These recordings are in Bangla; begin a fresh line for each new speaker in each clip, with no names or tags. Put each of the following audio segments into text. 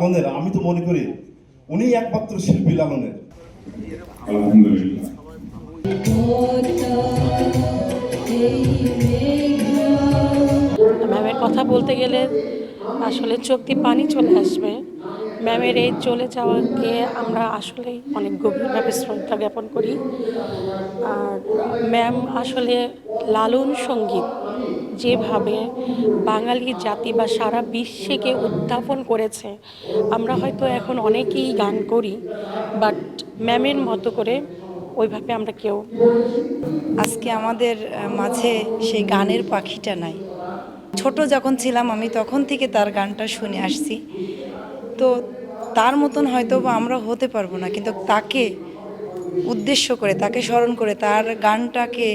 লালনের আমি তো মনে করি উনি একমাত্র শিল্পী লালনের।
ম্যামের কথা বলতে গেলে আসলে চোখ দিয়ে পানি চলে আসবে। ম্যামের এই চলে যাওয়াকে আমরা আসলেই অনেক গভীরভাবে শ্রদ্ধা জ্ঞাপন করি। আর ম্যাম আসলে লালন সংগীত যেভাবে বাঙালি জাতি বা সারা বিশ্বকে উত্থাপন করেছে, আমরা হয়তো এখন অনেকেই গান করি, বাট ম্যামের মতো করে ওইভাবে আমরা কেউ
আজকে আমাদের মাঝে সেই গানের পাখিটা নাই। ছোট যখন ছিলাম আমি তখন থেকে তার গানটা শুনে আসছি। তো তার মতন হয়তো বা আমরা হতে পারব না, কিন্তু তাকে উদ্দেশ্য করে, তাকে স্মরণ করে, তার গানটাকে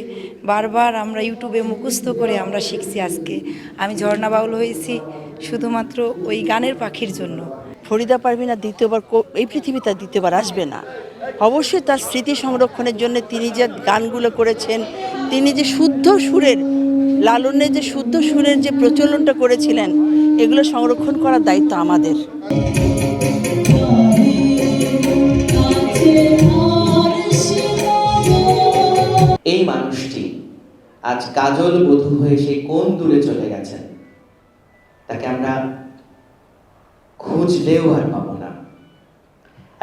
বারবার আমরা ইউটিউবে মুখস্থ করে আমরা শিখছি আজকে। আমি ঝর্ণা বাউল হয়েছি শুধুমাত্র ওই গানের পাখির জন্য।
ফরিদা পারভিনা দ্বিতীয়বার এই আর দ্বিতীয়বার আসবে না। অবশ্যই তার স্মৃতি সংরক্ষণের জন্য তিনি যে গানগুলো করেছেন, তিনি যে শুদ্ধ সুরের লালনের যে শুদ্ধ সুরের যে প্রচলনটা করেছিলেন, এগুলো সংরক্ষণ করার দায়িত্ব আমাদের।
এই মানুষটি আজ কাজল বধূ হয়ে সে কোন দূরে চলে গেছেন, তাকে আমরা খুঁজলেও আর পাবো না।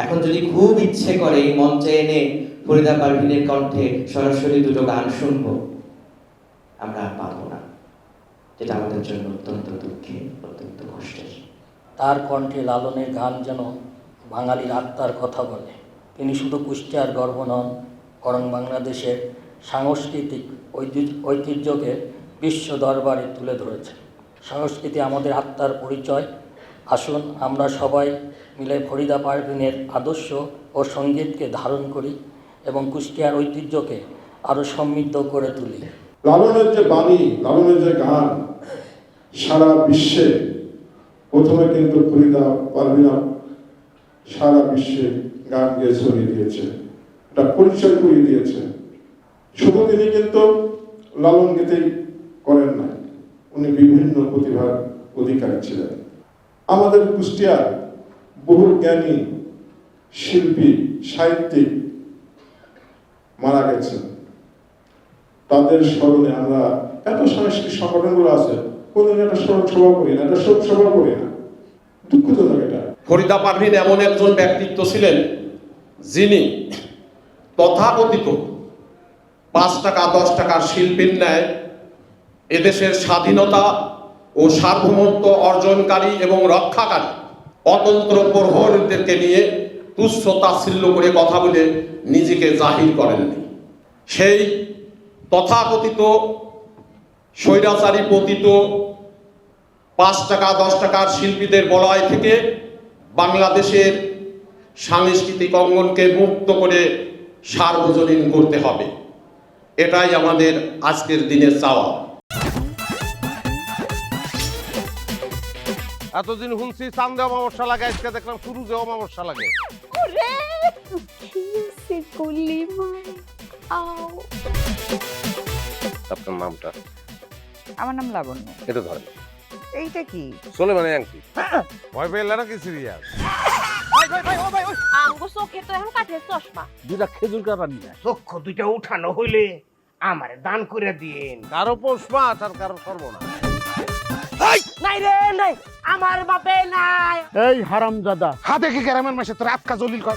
এখন যদি খুব ইচ্ছে করে এই মঞ্চে এনে ফরিদা পারভিনের কণ্ঠে সরাসরি দুটো গান শুনব আমরা আর পাবো না। যেটা আমাদের জন্য অত্যন্ত দুঃখের অত্যন্ত কষ্টের।
তার কণ্ঠে লালনের গান যেন বাঙালির আত্মার কথা বলে। তিনি শুধু কুষ্টিয়ার গর্ব নন, বরং বাংলাদেশের সাংস্কৃতিক ঐতিহ্য, ঐতিহ্যকে বিশ্ব দরবারে তুলে ধরেছে সংস্কৃতি আমাদের আত্মার পরিচয়। আসুন আমরা সবাই মিলে ফরিদা পারভিনের আদর্শ ও সঙ্গীতকে ধারণ করি এবং কুষ্টিয়ার ঐতিহ্যকে আরও সমৃদ্ধ করে তুলি।
লালনের যে বাণী লালনের যে গান, সারা বিশ্বে প্রথমে কিন্তু ফরিদা পারভিনা সারা বিশ্বে গান গিয়ে ছড়িয়ে দিয়েছে এটা পরিচয় করিয়ে দিয়েছে। শুধু তিনি কিন্তু লালন গীতেই করেন নাই, উনি বিভিন্ন প্রতিভার অধিকারী ছিলেন। আমাদের কুষ্টিয়ার বহু জ্ঞানী, শিল্পী, সাহিত্যিক মারা গেছেন। তাদের স্মরণে আমরা এত সাংস্কৃতিক সংগঠনগুলো আছে কোনদিন একটা স্মরণ সভা করি না, একটা শোক সভা করি না। দুঃখজনক এটা।
ফরিদা পারভিন এমন একজন ব্যক্তিত্ব ছিলেন যিনি তথাকথিত পাঁচ টাকা, দশ টাকার শিল্পীর ন্যায় এদেশের স্বাধীনতা ও সার্বভৌমত্ব অর্জনকারী এবং রক্ষাকারী অতন্ত্র প্রহরীদেরকে নিয়ে তুচ্ছ তাচ্ছিল্য করে কথা বলে নিজেকে জাহির করেননি। সেই তথাকথিত স্বৈরাচারী পতিত পাঁচ টাকা দশ টাকার শিল্পীদের বলয় থেকে বাংলাদেশের সাংস্কৃতিক অঙ্গনকে মুক্ত করে সার্বজনীন করতে হবে। এটাই আমাদের আজকের দিনের চাওয়া।
এতদিন শুনছি চান্দে অমাবস্যা লাগে আজকে দেখলাম শুরুতে অমাবস্যা লাগে।
আও।
আপনার নামটা?
আমার নাম লাবণ্য।
এটা ধরেন।
এইটা কি?
চলে মানে আংটি ভয় পেলে নাকি সিরিয়াস?
আমগো চোখে তো এখন কাঠের চশমা।
দুটা খেজুর কাটা নিয়ে
চক্ষু দুইটা উঠানো হইলে আমারে দান করে দিন
কারও পোষ মাছ আর কারও সর্বনা
নাই রে নাই! আমার বাপে নাই।
এই হারামজাদা। হাতে কি গ্রামের মাসে তোর আটকা জলিল কর?